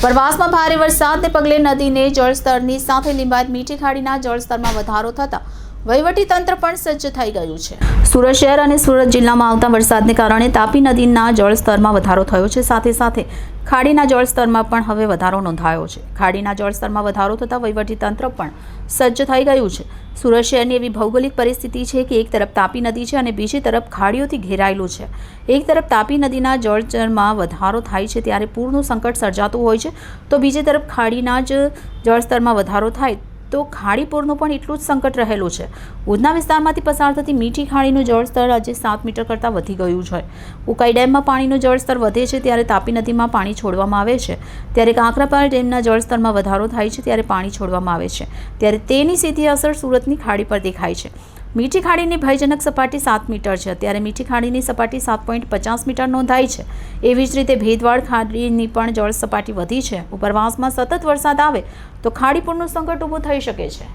ઉપરવાસમાં ભારે વરસાદને પગલે નદીને જળસ્તરની સાથે લીંબાયત મીઠી ખાડીના જળસ્તરમાં વધારો થતા તંત્ર પણ સજ્જ થઈ ગયું છે. સુરત શહેર અને સુરત જિલ્લામાં આવતા વરસાદને કારણે તાપી નદીના જળસ્તરમાં વધારો થયો છે. સાથે સાથે ખાડીના જળસ્તરમાં પણ હવે વધારો નોંધાયો છે. ખાડીના જળસ્તરમાં વધારો થતાં તંત્ર પણ સજ્જ થઈ ગયું છે. સુરત શહેરની એવી ભૌગોલિક પરિસ્થિતિ છે કે એક તરફ તાપી નદી છે અને બીજી તરફ ખાડીઓથી ઘેરાયેલું છે. એક તરફ તાપી નદીના જળસ્તરમાં વધારો થાય છે ત્યારે પૂરનું સંકટ સર્જાતું હોય છે. તો બીજી તરફ ખાડીના જ જળસ્તરમાં વધારો થાય તો ખાડીપુરનું પણ એટલું જ સંકટ રહેલું છે. ઉધના વિસ્તારમાંથી પસાર થતી મીઠી ખાડીનું જળસ્તર આજે સાત મીટર કરતાં વધી ગયું છે. ઉકાઈ ડેમમાં પાણીનું જળસ્તર વધે છે ત્યારે તાપી નદીમાં પાણી છોડવામાં આવે છે. ત્યારે કાંકરાપાર ડેમના જળસ્તરમાં વધારો થાય છે ત્યારે પાણી છોડવામાં આવે છે. ત્યારે તેની સીધી અસર સુરતની ખાડી પર દેખાય છે. મીઠી ખાડીની ભયજનક સપાટી સાત મીટર છે. ત્યારે મીઠી ખાડીની સપાટી સાત પોઈન્ટ પચાસ મીટર નોંધાઈ છે. એવી જ રીતે ભેદવાડ ખાડીની પણ જળ સપાટી વધી છે. ઉપરવાસમાં સતત વરસાદ આવે તો ખાડીપુરનું સંકટ ઊભું થઈ શકે છે.